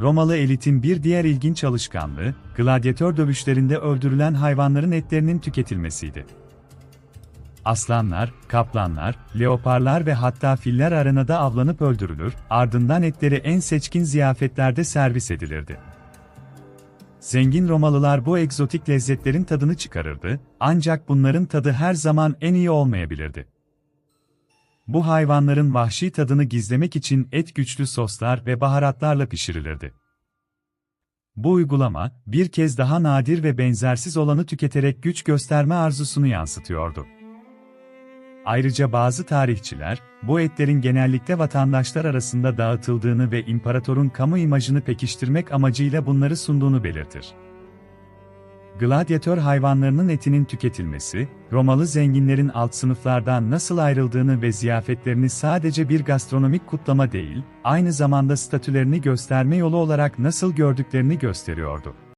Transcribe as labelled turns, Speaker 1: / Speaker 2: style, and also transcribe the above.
Speaker 1: Romalı elitin bir diğer ilginç alışkanlığı, gladyatör dövüşlerinde öldürülen hayvanların etlerinin tüketilmesiydi. Aslanlar, kaplanlar, leoparlar ve hatta filler arenada avlanıp öldürülür, ardından etleri en seçkin ziyafetlerde servis edilirdi. Zengin Romalılar bu egzotik lezzetlerin tadını çıkarırdı, ancak bunların tadı her zaman en iyi olmayabilirdi. Bu hayvanların vahşi tadını gizlemek için et güçlü soslar ve baharatlarla pişirilirdi. Bu uygulama, bir kez daha nadir ve benzersiz olanı tüketerek güç gösterme arzusunu yansıtıyordu. Ayrıca bazı tarihçiler, bu etlerin genellikle vatandaşlar arasında dağıtıldığını ve imparatorun kamu imajını pekiştirmek amacıyla bunları sunduğunu belirtir. Gladyatör hayvanlarının etinin tüketilmesi, Romalı zenginlerin alt sınıflardan nasıl ayrıldığını ve ziyafetlerini sadece bir gastronomik kutlama değil, aynı zamanda statülerini gösterme yolu olarak nasıl gördüklerini gösteriyordu.